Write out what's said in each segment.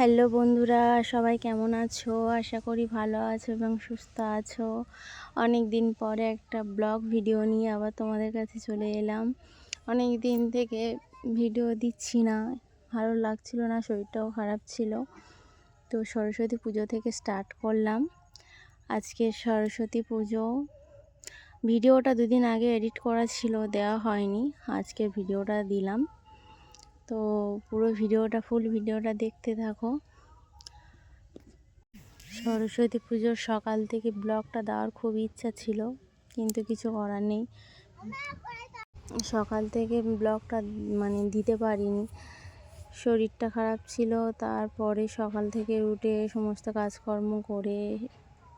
Hello বন্ধুরা, সবাই কেমন আছো? আশা করি ভালো আছো এবং সুস্থ আছো। অনেক দিন পরে একটা ব্লগ ভিডিও নিয়ে আবার তোমাদের কাছে চলে এলাম। অনেক দিন থেকে ভিডিও দিচ্ছি না, ভালো লাগছিল না, শরীরটাও খারাপ ছিল। তো সরস্বতী পুজো থেকে স্টার্ট করলাম। আজকে সরস্বতী পুজো। ভিডিওটা দুদিন আগে এডিট করা ছিল, দেওয়া হয়নি, আজকে ভিডিওটা দিলাম। তো পুরো ভিডিওটা ফুল ভিডিওটা দেখতে থাকো। সরস্বতী পুজোর সকাল থেকে ব্লগটা দেওয়ার খুব ইচ্ছা ছিল, কিন্তু কিছু করার নেই। সকাল থেকে ব্লগটা মানে দিতে পারিনি। শরীরটা খারাপ ছিল, তারপরে সকাল থেকে উঠে সমস্ত কাজকর্ম করে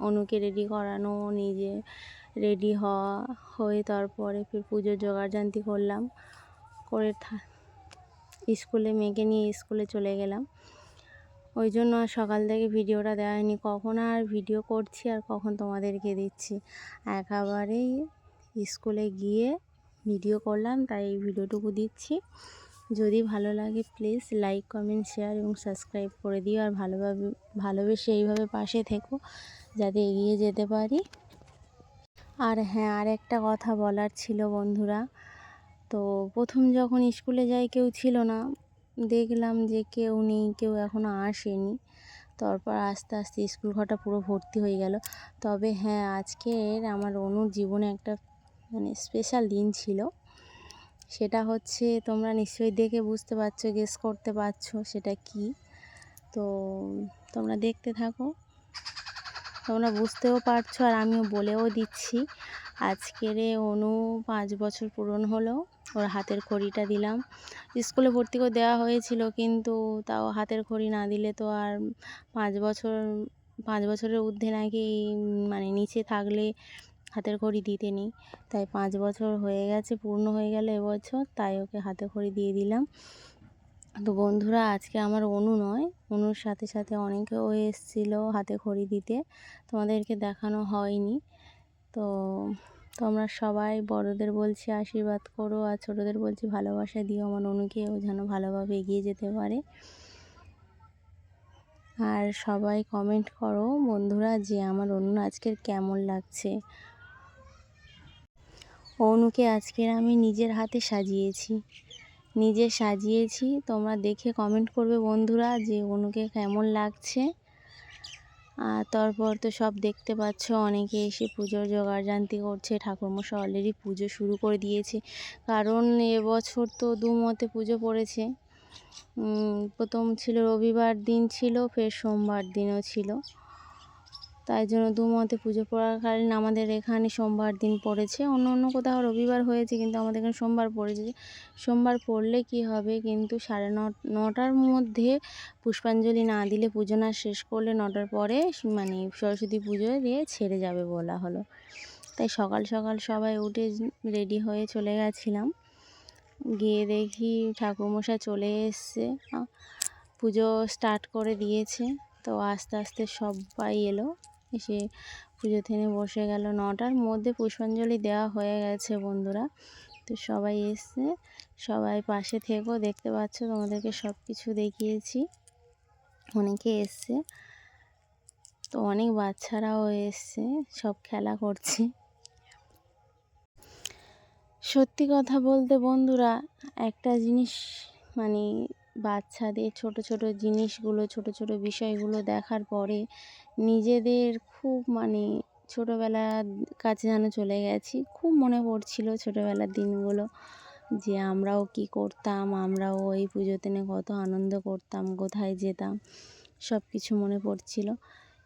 অনুকে রেডি করানো, নিজে রেডি হওয়া, হয়ে তারপরে ফির পুজোর জোগাড়জান্তি করলাম। করে স্কুলে, মেয়েকে নিয়ে স্কুলে চলে গেলাম। ওই জন্য আর সকাল থেকে ভিডিওটা দেওয়া হয়নি। কখন আর ভিডিও করছি আর কখন তোমাদেরকে দিচ্ছি। একেবারেই স্কুলে গিয়ে ভিডিও করলাম, তাই এই ভিডিওটুকু দিচ্ছি। যদি ভালো লাগে প্লিজ লাইক, কমেন্ট, শেয়ার এবং সাবস্ক্রাইব করে দিও। আর ভালোভাবে, ভালোবেসে এইভাবে পাশে থেকো যাতে এগিয়ে যেতে পারি। আর হ্যাঁ আর একটা কথা বলার ছিল বন্ধুরা। তো প্রথম যখন স্কুলে যাই কেউ ছিল না, দেখলাম যে কেউ নেই, কেউ এখনও আসেনি। তারপর আস্তে আস্তে স্কুল ঘরটা পুরো ভর্তি হয়ে গেল। তবে হ্যাঁ আজকের আমার অনুর জীবনে একটা মানে স্পেশাল দিন ছিল। সেটা হচ্ছে তোমরা নিশ্চয়ই দেখে বুঝতে পারছ গেস করতে পারছ সেটা কি। তো তোমরা দেখতে থাকো। তোমরা বুঝতেও পারছ আর আমিও বলেও দিচ্ছি। আজকের অনু পাঁচ বছর পূরণ হলো, ওর হাতের খড়িটা দিলাম। স্কুলে ভর্তি করে দেওয়া হয়েছিল কিন্তু তাও হাতের খড়ি না দিলে তো আর পাঁচ বছর, পাঁচ বছরের ঊর্ধ্বে নাকি মানে নিচে থাকলে হাতের খড়ি দিতে নেই। তাই পাঁচ বছর হয়ে গেছে, পূর্ণ হয়ে গেল এবছর তাই ওকে হাতে খড়ি দিয়ে দিলাম। তো বন্ধুরা, আজকে আমার অনু নয়। অনুর সাথে সাথে অনেকেও এসেছিল হাতে খড়ি দিতে। তোমাদেরকে দেখানো হয়নি। তো, তোমরা সবাই বড়দের বলছি আশীর্বাদ করো আর ছোটোদের বলছি ভালোবাসা দিও। আমার অনুকে ও যেন ভালোভাবে এগিয়ে যেতে পারে। আর সবাই কমেন্ট করো, বন্ধুরা, যে আমার অনু আজকের কেমন লাগছে। অনুকে আজকের আমি নিজের হাতে সাজিয়েছি। নিজে সাজিয়েছি। তোমরা দেখে কমেন্ট করবে বন্ধুরা যে অনুকে কেমন লাগছে। আর তারপর তো সব দেখতে পাচ্ছ, অনেকে এসে পুজোর জোগাড়জান্তি করছে। ঠাকুরমশাই অলরেডি পুজো শুরু করে দিয়েছে। কারণ এবছর তো দুমতে পুজো পড়েছে। প্রথম ছিল রবিবার দিন ছিল, ফের সোমবার দিনও ছিল। তাই জন্য দু মতে পুজো পড়াকালীন আমাদের এখানে সোমবার দিন পড়েছে। অন্য অন্য কোথাও রবিবার হয়েছে, কিন্তু আমাদের এখানে সোমবার পড়েছে। সোমবার পড়লে কি হবে? কিন্তু সাড়ে নটার মধ্যে পুষ্পাঞ্জলি না দিলে পুজো না শেষ করলে নটার পরে মানে সরস্বতী পুজো দিয়ে ছেড়ে যাবে বলা হলো। তাই সকাল সকাল সবাই উঠে রেডি হয়ে চলে গেছিলাম। গিয়ে দেখি ঠাকুরমশাই চলে এসছে। পুজো স্টার্ট করে দিয়েছে। তো আস্তে আস্তে সবাই এলো। এসে পুজো থেমে বসে গেল নটার মধ্যে পুষ্পাঞ্জলি দেওয়া হয়ে গেছে বন্ধুরা। তো সবাই এসছে, সবাই পাশে থেকেও দেখতে পাচ্ছ তোমাদেরকে সব কিছু দেখিয়েছি। অনেকে এসছে, তো অনেক বাচ্চারাও এসছে, সব খেলা করছে। সত্যি কথা বলতে বন্ধুরা, একটা জিনিস মানে বাচ্চাদের ছোট ছোট জিনিসগুলো, ছোট ছোট বিষয়গুলো দেখার পরে নিজেদের খুব মানে ছোটোবেলার কাছে যেন চলে গেছি। খুব মনে পড়ছিল ছোটোবেলার দিনগুলো যে আমরাও কি করতাম, আমরাও ওই পুজোতে কত আনন্দ করতাম, কোথায় যেতাম সব কিছু মনে পড়ছিল।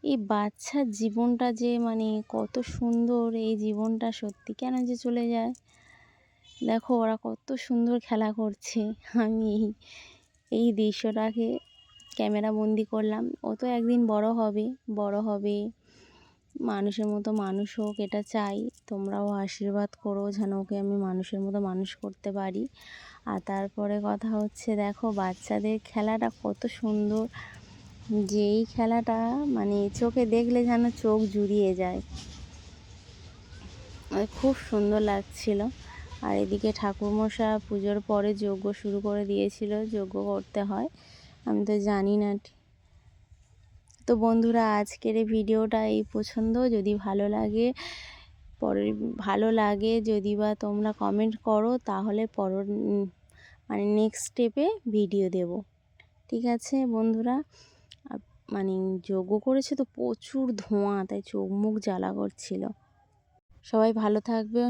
এই বাচ্চার জীবনটা যে মানে কত সুন্দর, এই জীবনটা সত্যি কেন যে চলে যায়? দেখো ওরা কত সুন্দর খেলা করছে। আমি এই দৃশ্যটাকে ক্যামেরা বন্দি করলাম। ও তো একদিন বড় হবে বড় হবে। মানুষের মতো মানুষ হোক, এটা চাই। তোমরাও আশীর্বাদ করো যেন ওকে আমি মানুষের মতো মানুষ করতে পারি। আর তারপরে কথা হচ্ছে, দেখো বাচ্চাদের খেলাটা কত সুন্দর। যে এই খেলাটা মানে চোখে দেখলে যেন চোখ জুড়িয়ে যায়। খুব সুন্দর লাগছিল। আর এদিকে ঠাকুরমশা পুজোর পরে যজ্ঞ শুরু করে দিয়েছিল, যজ্ঞ করতে হয়। আমি তো জানি না তো বন্ধুরা, আজকের এই ভিডিওটা এই পছন্দ যদি ভালো লাগে, পরের ভালো লাগে, যদি বা তোমরা কমেন্ট করো, তাহলে পর মানে নেক্সট স্টেপে ভিডিও দেব। ঠিক আছে বন্ধুরা? মানে যোগ্য করেছে তো প্রচুর ধোঁয়া, তাই চোখ মুখ জ্বালা করছিল। সবাই ভালো থাকবে।